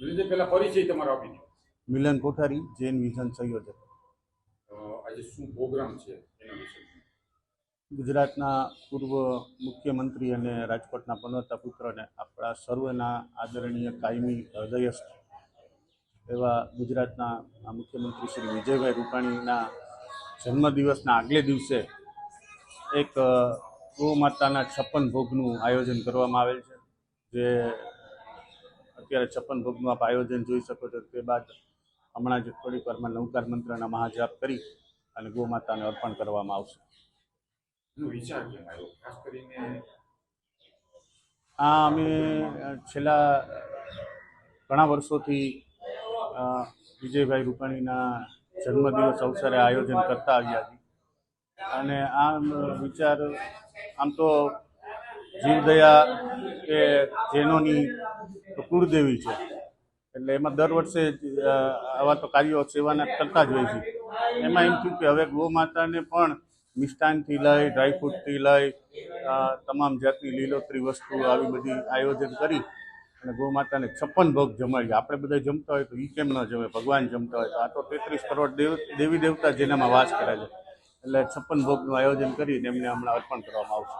મિલિંદભાઈ પહેલા પરિચય તમારો આપી દો. મિલન કોઠારી જૈન વિઝન સંયોજક. આજે શું પ્રોગ્રામ છે એના વિશે? ગુજરાતના પૂર્વ મુખ્યમંત્રી અને રાજકોટના પનોતા પુત્રને આપણા સર્વના આદરણીય કાયમી હૃદયસ્થ એવા ગુજરાતના મુખ્યમંત્રી શ્રી વિજયભાઈ રૂપાણીના જન્મદિવસના આગલે દિવસે એક ગૌ માતાના છપ્પન ભોગનું આયોજન કરવામાં આવેલ છે જે અત્યારે છપ્પન ભોગનું આપ આયોજન જોઈ શકો છો. તે બાદ હમણાં જ થોડીક વારમાં નવકાર મંત્રના મહાજાપ કરી અને ગોમાતાને અર્પણ કરવામાં આવશે. આ અમે છેલ્લા ઘણા વર્ષોથી વિજયભાઈ રૂપાણીના જન્મદિવસ અવસરે આયોજન કરતા આવ્યા છીએ. અને આમ વિચાર આમ તો જીવદયા કે જૈનોની કુળદેવી છે. એટલે એમાં દર વર્ષે આવા તો કાર્યો સેવાના કરતા જ હોય છે. એમાં એમ થયું કે હવે ગૌમાતાને પણ મિષ્ટાનથી લઈ ડ્રાયફ્રૂટથી લઈ તમામ જાતની લીલોતરી વસ્તુ આવી બધી આયોજન કરી અને ગૌ માતાને છપ્પન ભોગ જમાડીએ આપણે બધા જમતા હોય તો એ કેમ ન જમે? ભગવાન જમતા હોય તો. આ તો તેત્રીસ કરોડ દેવ, દેવી દેવતા જેનામાં વાસ કરે છે. એટલે છપ્પન ભોગનું આયોજન કરીને એમને હમણાં અર્પણ કરવામાં આવશે.